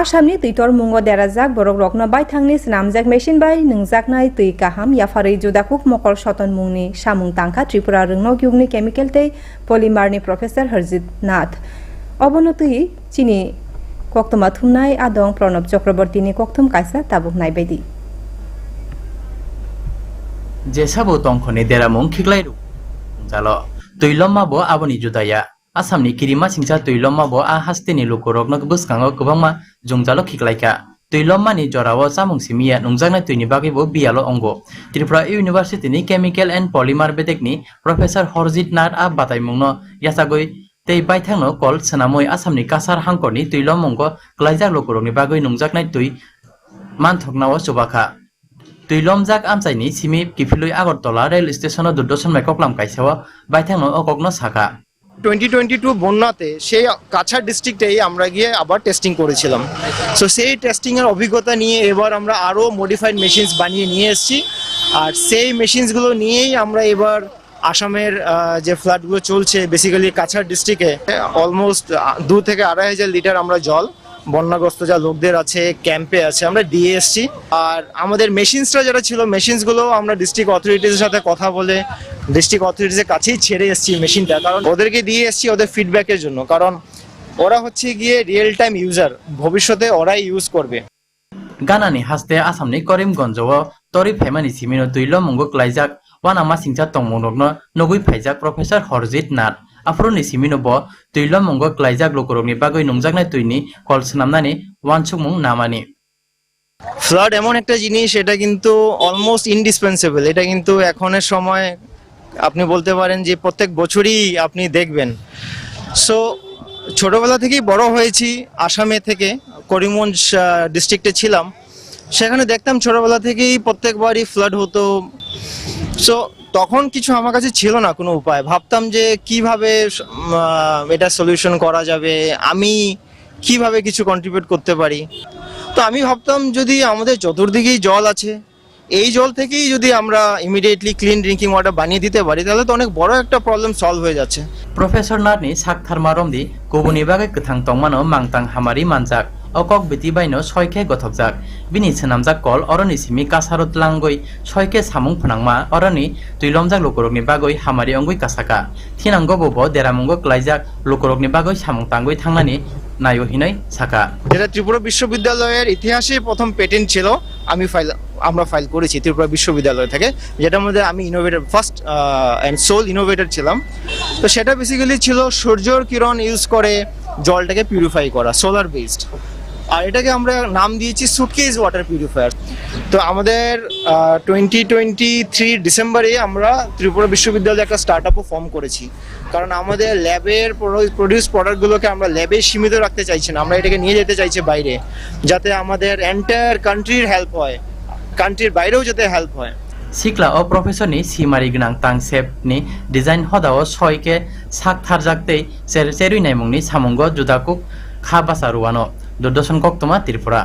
आसामनि तैतर मुंग देराजाक borok rokno baithangni swnamjak machine bai nungjaknai tui kaham yafarui judakuk mokol soton mungni samung tangkha tripura rungno yugni chemical tei polymer ni professor Harjit Nath obono tui chini koktoma thumnai adong Pranab Chakraborty ni kokthum kaisa tabuk naibaidi जेसाबो तंखनि देरामुं खिग्लायरु जालो तैलमाबो আসামনি কিরিমা সিংসা তৈলম্মাবো আ হাস্তেনি লোকরকনক বসকাঙ্গ গোবাংমা জংজালো খিকলাইকা তৈলম্মানি জরাও চামুংসি মিয়া নুংজাকনাই তৈনি বাকিবো বিয়ালো অঙ্গ ত্রিপুরা ইউনিভার্সিটিনি chemical and polymer বেদেকনি professor Harjit Nath আ বাতাইমুংন ইয়াসাগৈ tei bai thang no kol senamoi asamni kasar hangkor ni tui lom mongko klaijak lokorok ni bagoi nungjak nai tui manthok nawo chubakha tui lom jak amchai ni simi kifiloi agor tola rail station o durdoshan mai koklam kaisawa bai thang no okok no saka twenty twenty two বন্যাতে সেই কাছাড় ডিস্ট্রিক্টেই আমরা গিয়ে আবার testing করেছিলাম। So সেই টেস্টিংয়ের অভিজ্ঞতা নিয়ে এবার আমরা আরও মডিফাইড মেশিনস বানিয়ে নিয়ে এসেছি। আর সেই মেশিনসগুলো নিয়েই আমরা এবার আসামের যে ফ্ল্যাটগুলো চলছে বেসিক্যালি কাছাড় ডিস্ট্রিক্টে অলমোস্ট দু থেকে আড়াই হাজার লিটার আমরা জল বন্যাগ্রস্ত যা লোকদের আছে ক্যাম্পে আছে, আমরা দিয়ে এসেছি। আর আমাদের মেশিনসটা যেটা ছিল মেশিনসগুলো আমরা ডিস্ট্রিক্ট অথরিটিসের সাথে কথা বলে ডিস্ট্রিক্ট অথরিটিসের কাছেই ছেড়ে এসেছি মেশিনটা কারণ ওদেরকে দিয়ে এসেছি ওদের ফিডব্যাকের জন্য। কারণ ওরা হচ্ছে গিয়ে রিয়েল টাইম ইউজার ভবিষ্যতে ওরাই ইউজ করবে। গানানি হাসতে আসামনি করিমগঞ্জও তরি ফেমানি সিমিনো তৈলমঙ্গ ক্লাইজাক ওয়ানামা সিংচা তংমনগ্ন নগুই ফাইজাক প্রফেসর হরজিৎ নাথ। আফরনি সিমিনো ব তৈলমঙ্গ ক্লাইজাক লোকরকনি বাগৈ নংজাকনাই তৈনি কল স্নামনানি ওয়ানসুকমুং নামানি ফ্লাড এমন একটা জিনিস এটা কিন্তু অলমোস্ট ইনডিসপেন্সেবল এটা কিন্তু এখনের সময় আপনি বলতে পারেন যে প্রত্যেক বছরই আপনি দেখবেন সো ছোটবেলা থেকেই বড় হয়েছি আসামে থেকে করিমগঞ্জ ডিস্ট্রিক্টে ছিলাম সেখানে দেখতাম ছোটবেলা থেকেই প্রত্যেকবারই ফ্লাড হতো। সো তখন কিছু আমার কাছে ছিল না কোনো উপায়। ভাবতাম যে কীভাবে এটা সলিউশন করা যাবে, আমি কীভাবে কিছু কন্ট্রিবিউট করতে পারি। তো আমি ভাবতাম যদি আমাদের চতুর্দিকেই জল আছে, এই জল থেকেই যদি আমরা ইমিডিয়েটলি ক্লিন ড্রিঙ্কিং ওয়াটার বানিয়ে দিতে পারি, তাহলে তো অনেক বড় একটা প্রবলেম সলভ হয়ে যাচ্ছে। প্রফেসর নাথনি সাক থারমারমদি গুবুনি বাগৈ গথাং তংমানো মাংতাং হামারি মানজাক অকক বিতি বাইনো ছয়কে গথকজাক বিনি সেনামজাক কল অরনি সিমি কাসারত লাঙ্গই ছয়কে সামুং ফনাংমা অরনি তুইলমজাক লোকরকনি বাগৈ হামারি অঙ্গই কাসাকা থিনাঙ্গ বব দেরামঙ্গ ক্লাইজাক লোকরকনি বাগৈ সামুং তাঙ্গই থাংনানি নাইও সাকা যেটা ত্রিপুরা বিশ্ববিদ্যালয়ের ইতিহাসে প্রথম পেটেন্ট ছিল, আমি ফাইল আমরা ফাইল করেছি ত্রিপুরা বিশ্ববিদ্যালয় থেকে, যেটার মধ্যে আমি innovator first and sole innovator ছিলাম। তো সেটা বেসিক্যালি ছিল সূর্যর কিরণ ইউজ করে জলটাকে পিউরিফাই করা সোলার বেসড আর এটাকে আমরা নাম দিয়েছি সুটকেস ওয়াটার পিউরিফায়ার তো আমাদের টোয়েন্টি টোয়েন্টি থ্রি ডিসেম্বরে আমরা ত্রিপুরা বিশ্ববিদ্যালয়ে একটা স্টার্ট আপও ফর্ম করেছি। কারণ আমাদের ল্যাবের প্রডিউস প্রোডাক্টগুলোকে আমরা ল্যাবে সীমিত রাখতে চাইছি না, আমরা এটাকে নিয়ে যেতে চাইছি বাইরে, যাতে আমাদের এন্টায়ার কান্ট্রির হেল্প হয় কান্ট্রির বাইরেও যাতে হেল্প হয়। সিকলা ও প্রফেসরনি সিমারি গনাং তাং সেপনি ডিজাইন হদাও ছয়কে সাক থার থারজাকতেই চেরুই নাইমুংনি সামুঙ্গ জুদাকুক খা বাসা রুয়ানো। দুর্দর্শন কক্তমা ত্রিপুরা